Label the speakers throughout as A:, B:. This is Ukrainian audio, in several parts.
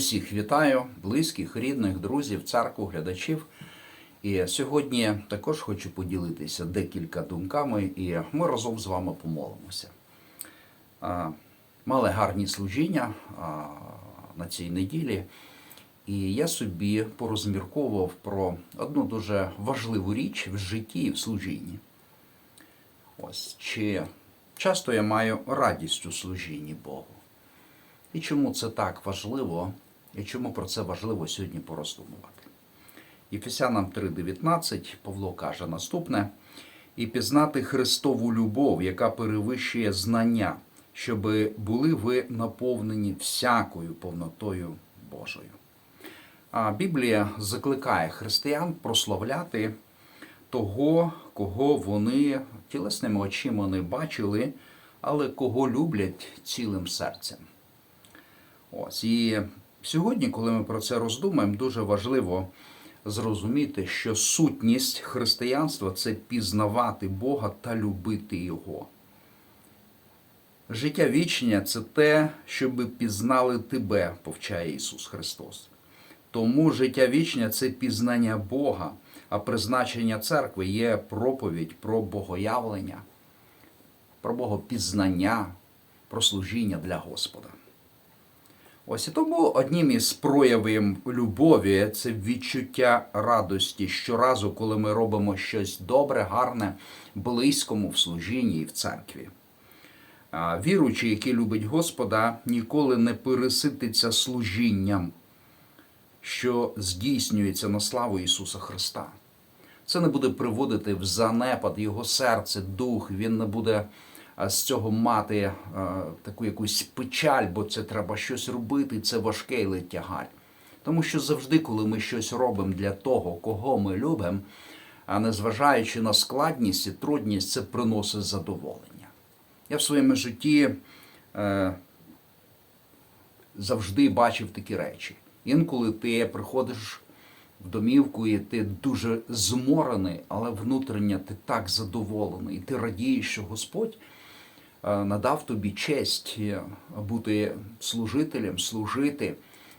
A: Усіх вітаю, близьких, рідних, друзів, церкву, глядачів. І сьогодні також хочу поділитися декілька думками, і ми разом з вами помолимося. Мали гарні служіння на цій неділі, і я собі порозмірковував про одну дуже важливу річ в житті і в служінні. Ось чи часто я маю радість у служінні Богу. І чому це так важливо, і чому про це важливо сьогодні пороздумувати? Єфесянам 3:19 Павло каже наступне: і пізнати Христову любов, яка перевищує знання, щоб були ви наповнені всякою повнотою Божою. А Біблія закликає християн прославляти того, кого вони тілесними очима не бачили, але кого люблять цілим серцем. Ось і сьогодні, коли ми про це роздумаємо, дуже важливо зрозуміти, що сутність християнства це пізнавати Бога та любити Його. Життя вічення це те, щоб пізнали тебе, повчає Ісус Христос. Тому життя вічня це пізнання Бога, а призначення церкви є проповідь про богоявлення, про богопізнання, про служіння для Господа. Ось і тому одним із проявів любові це відчуття радості щоразу, коли ми робимо щось добре, гарне, близькому в служінні і в церкві. А Віруючий, який любить Господа, ніколи не пересититься служінням, що здійснюється на славу Ісуса Христа. Це не буде приводити в занепад Його серце, дух, він не буде з цього мати е, таку якусь печаль, бо це треба щось робити, це важке і тягаль. Тому що завжди, коли ми щось робимо для того, кого ми любимо, а незважаючи на складність і трудність, це приносить задоволення. Я в своєму житті е, завжди бачив такі речі. Інколи ти приходиш в домівку, і ти дуже зморений, але внутрішньо ти так задоволений, і ти радієш, що Господь надав тобі честь е, бути служителем, служити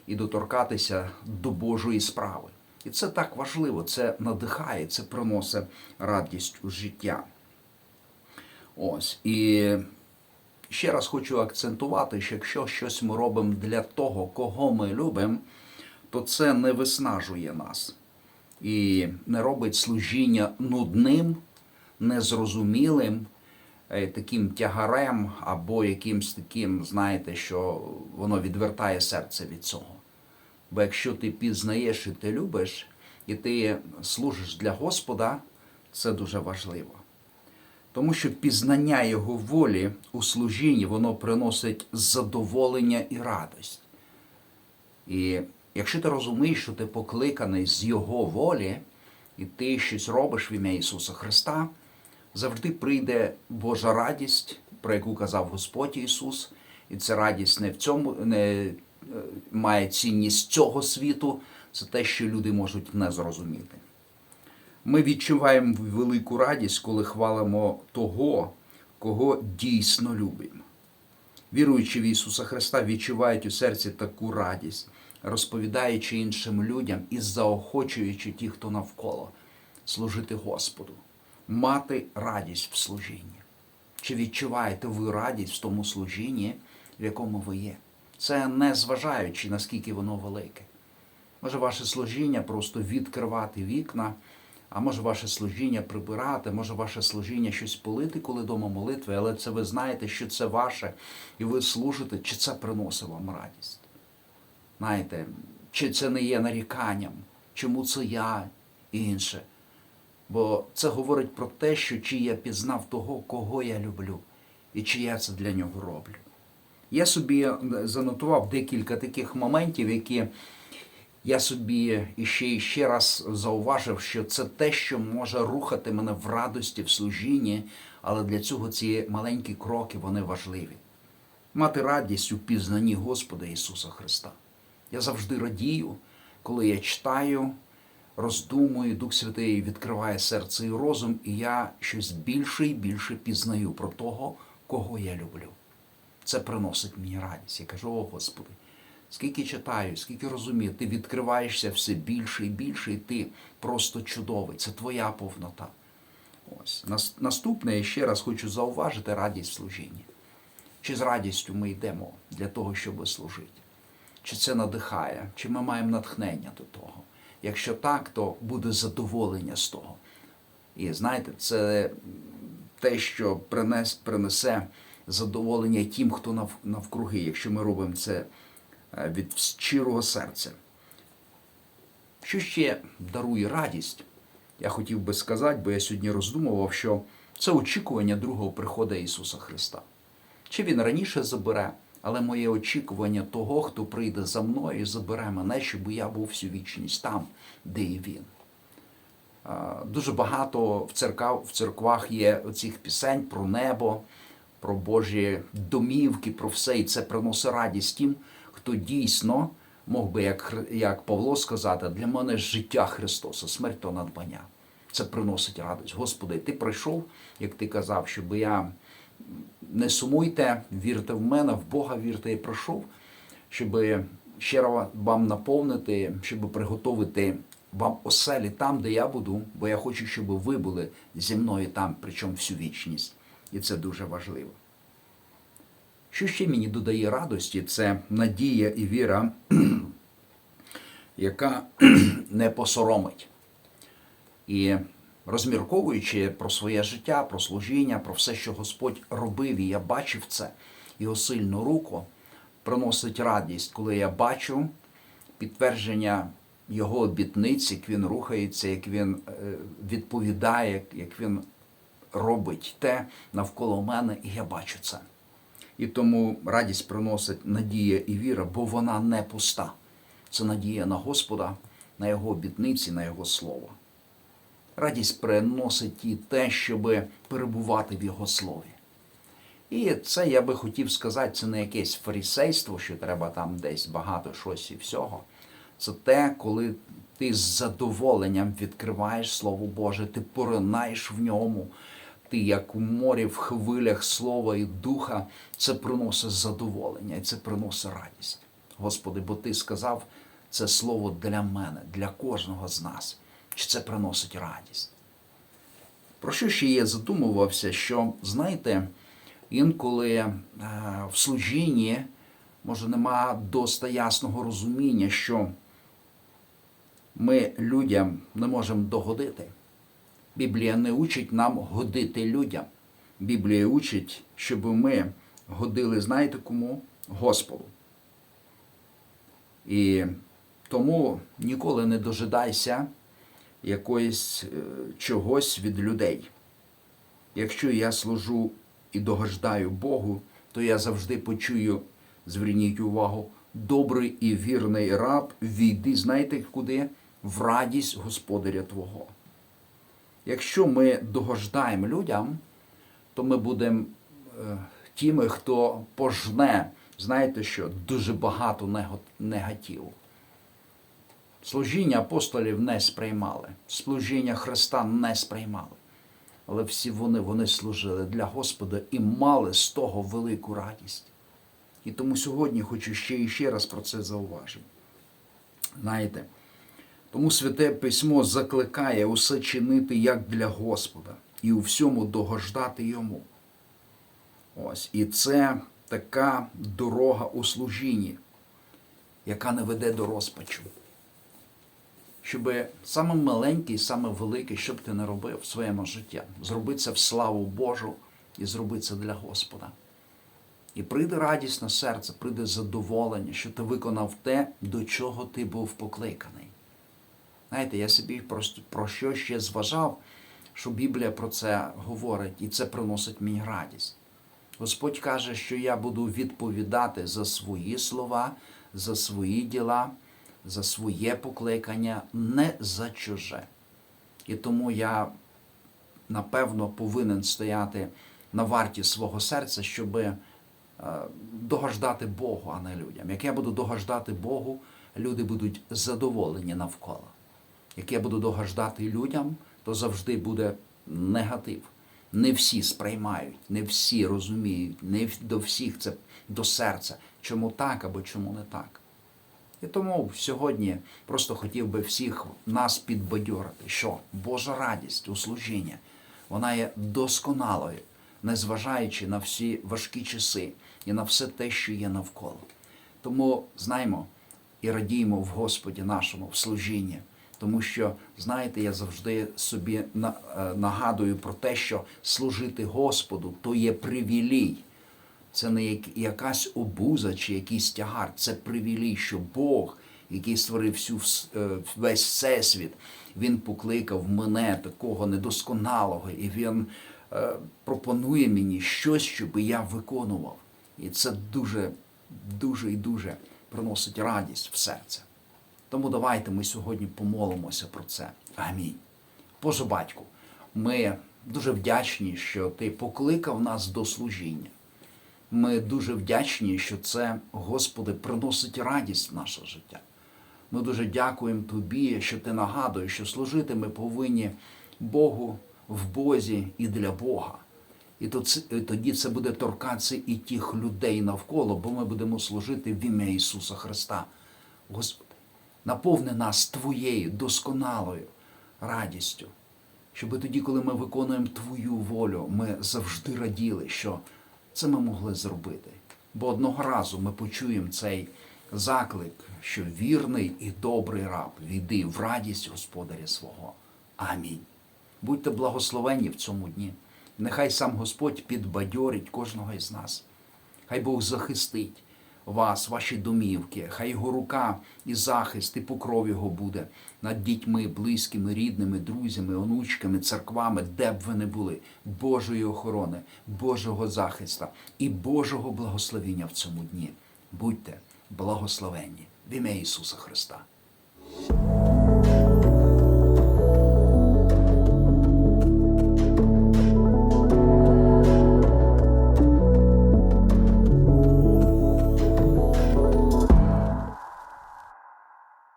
A: і доторкатися до Божої справи. І це так важливо, це надихає, це приносить радість у життя. Ось. І ще раз хочу акцентувати, що якщо щось ми робимо для того, кого ми любимо, то це не виснажує нас і не робить служіння нудним, незрозумілим, е, таким тягарем або якимсь таким, знаєте, що воно відвертає серце від цього. Бо якщо ти пізнаєш і ти любиш, і ти служиш для Господа, це дуже важливо. Тому що пізнання Його волі у служінні воно приносить задоволення і радість. І якщо ти розумієш, що ти покликаний з Його волі, і ти щось робиш в ім'я Ісуса Христа, завжди прийде Божа радість, про яку казав Господь Ісус, і ця радість не в цьому не е, має цінність цього світу, це те, що люди можуть не зрозуміти. Ми відчуваємо велику радість, коли хвалимо того, кого дійсно любимо. Віруючи в Ісуса Христа, відчувають у серці таку радість, розповідаючи іншим людям і заохочуючи ті, хто навколо, служити Господу, мати радість в служінні. Чи відчуваєте ви радість в тому служінні, в якому ви є? Це не зважаючи, наскільки воно велике. Може, ваше служіння просто відкривати вікна. А може ваше служіння прибирати, може ваше служіння щось полити, коли дома молитви, але це ви знаєте, що це ваше, і ви служите, чи це приносить вам радість. Знаєте, чи це не є наріканням, чому це я і інше. Бо це говорить про те, що чи я пізнав того, кого я люблю, і чи я це для нього роблю. Я собі занотував декілька таких моментів, які я собі іще і ще раз зауважив, що це те, що може рухати мене в радості, в служінні, але для цього ці маленькі кроки вони важливі. Мати радість у пізнанні Господа Ісуса Христа. Я завжди радію, коли я читаю, роздумую, Дух Святий відкриває серце і розум, і я щось більше і більше пізнаю про того, кого я люблю. Це приносить мені радість. Я кажу, о Господи, Скільки читаю, скільки розумію, ти відкриваєшся все більше і більше, і ти просто чудовий. Це твоя повнота. Ось. Наступне, я ще раз хочу зауважити радість служіння. Чи з радістю ми йдемо для того, щоб служити? Чи це надихає, чи ми маємо натхнення до того? Якщо так, то буде задоволення з того. І знаєте, це те, що принес, принесе задоволення тим, хто нав, навкруги, якщо ми робимо це е, від щирого серця. Що ще дарує радість? Я хотів би сказати, бо я сьогодні роздумував, що це очікування другого приходу Ісуса Христа. Чи Він раніше забере, але моє очікування того, хто прийде за мною і забере мене, щоб я був всю вічність там, де і Він. Дуже багато в, церкав, в церквах є оцих пісень про небо, про Божі домівки, про все, і це приносить радість тим, хто дійсно мог би, як, як Павло сказати, для мене життя Христоса, смерть то надбання. Це приносить радість. Господи, ти прийшов, як ти казав, щоб я не сумуйте, вірте в мене, в Бога вірте і прийшов, щоб щиро вам наповнити, щоб приготувати вам оселі там, де я буду, бо я хочу, щоб ви були зі мною там, причому всю вічність. І це дуже важливо. Що ще мені додає радості, це надія і віра, яка не посоромить. І розмірковуючи про своє життя, про служіння, про все, що Господь робив, і я бачив це, його сильну руку, приносить радість, коли я бачу підтвердження його обітниць, як він рухається, як він е, відповідає, як- він робить те навколо мене, і я бачу це. І тому радість приносить надія і віра, бо вона не пуста. Це надія на Господа, на Його обітниці, на Його слово. Радість приносить і те, щоб перебувати в Його слові. І це я би хотів сказати, це не якесь фарісейство, що треба там десь багато щось і всього. Це те, коли ти з задоволенням відкриваєш Слово Боже, ти поринаєш в ньому, ти як у морі в хвилях слова і духа, це приносить задоволення і це приносить радість. Господи, бо ти сказав це слово для мене, для кожного з нас. Чи це приносить радість? Про що ще я задумувався, що, знаєте, інколи е, в служінні може нема доста ясного розуміння, що ми людям не можемо догодити. Біблія не учить нам годити людям. Біблія учить, щоб ми годили, знаєте кому? Господу. І тому ніколи не дожидайся якоїсь е, чогось від людей. Якщо я служу і догождаю Богу, то я завжди почую, зверніть увагу, добрий і вірний раб, війди, знаєте куди? В радість Господаря Твого. Якщо ми догождаємо людям, то ми будемо е, тими, хто пожне, знаєте що, дуже багато негативу. Служіння апостолів не сприймали, служіння Христа не сприймали. Але всі вони, вони служили для Господа і мали з того велику радість. І тому сьогодні хочу ще і ще раз про це зауважити. Знаєте, тому Святе Письмо закликає усе чинити як для Господа і у всьому догождати йому. Ось. І це така дорога у служінні, яка не веде до розпачу. Щоб саме маленький, саме великий, що б ти не робив в своєму житті, зроби це в славу Божу і зроби це для Господа. І прийде радість на серце, прийде задоволення, що ти виконав те, до чого ти був покликаний. Знаєте, я собі просто про що ще зважав, що Біблія про це говорить, і це приносить мені радість. Господь каже, що я буду відповідати за свої слова, за свої діла, за своє покликання, не за чуже. І тому я, напевно, повинен стояти на варті свого серця, щоб е, догождати Богу, а не людям. Як я буду догождати Богу, люди будуть задоволені навколо. Як я буду догождати людям, то завжди буде негатив. Не всі сприймають, не всі розуміють, не до всіх це до серця. Чому так або чому не так. І тому сьогодні просто хотів би всіх нас підбадьорити, що Божа радість у служінні, вона є досконалою, незважаючи на всі важкі часи і на все те, що є навколо. Тому знаймо і радіймо в Господі нашому в служінні. Тому що, знаєте, я завжди собі е, нагадую про те, що служити Господу то є привілій. Це не якась обуза чи якийсь тягар, це привілій, що Бог, який створив всю, е, весь всесвіт, Він покликав мене, такого недосконалого, і Він е, пропонує мені щось, щоб я виконував. І це дуже, дуже і дуже приносить радість в серце. Тому давайте ми сьогодні помолимося про це. Амінь. Боже батьку, ми дуже вдячні, що ти покликав нас до служіння. Ми дуже вдячні, що це, Господи, приносить радість в наше життя. Ми дуже дякуємо Тобі, що ти нагадуєш, що служити ми повинні Богу в Бозі і для Бога. І тоді це буде торкатися і тих людей навколо, бо ми будемо служити в ім'я Ісуса Христа. Господи, наповни нас Твоєю досконалою радістю, щоб тоді, коли ми виконуємо Твою волю, ми завжди раділи, що це ми могли зробити. Бо одного разу ми почуємо цей заклик, що вірний і добрий раб війди в радість Господаря свого. Амінь. Будьте благословенні в цьому дні. Нехай сам Господь підбадьорить кожного із нас. Хай Бог захистить вас, ваші домівки, хай його рука і захист, і покров його буде над дітьми, близькими, рідними, друзями, онучками, церквами, де б ви не були, Божої охорони, Божого захиста і Божого благословення в цьому дні. Будьте благословенні в ім'я Ісуса Христа.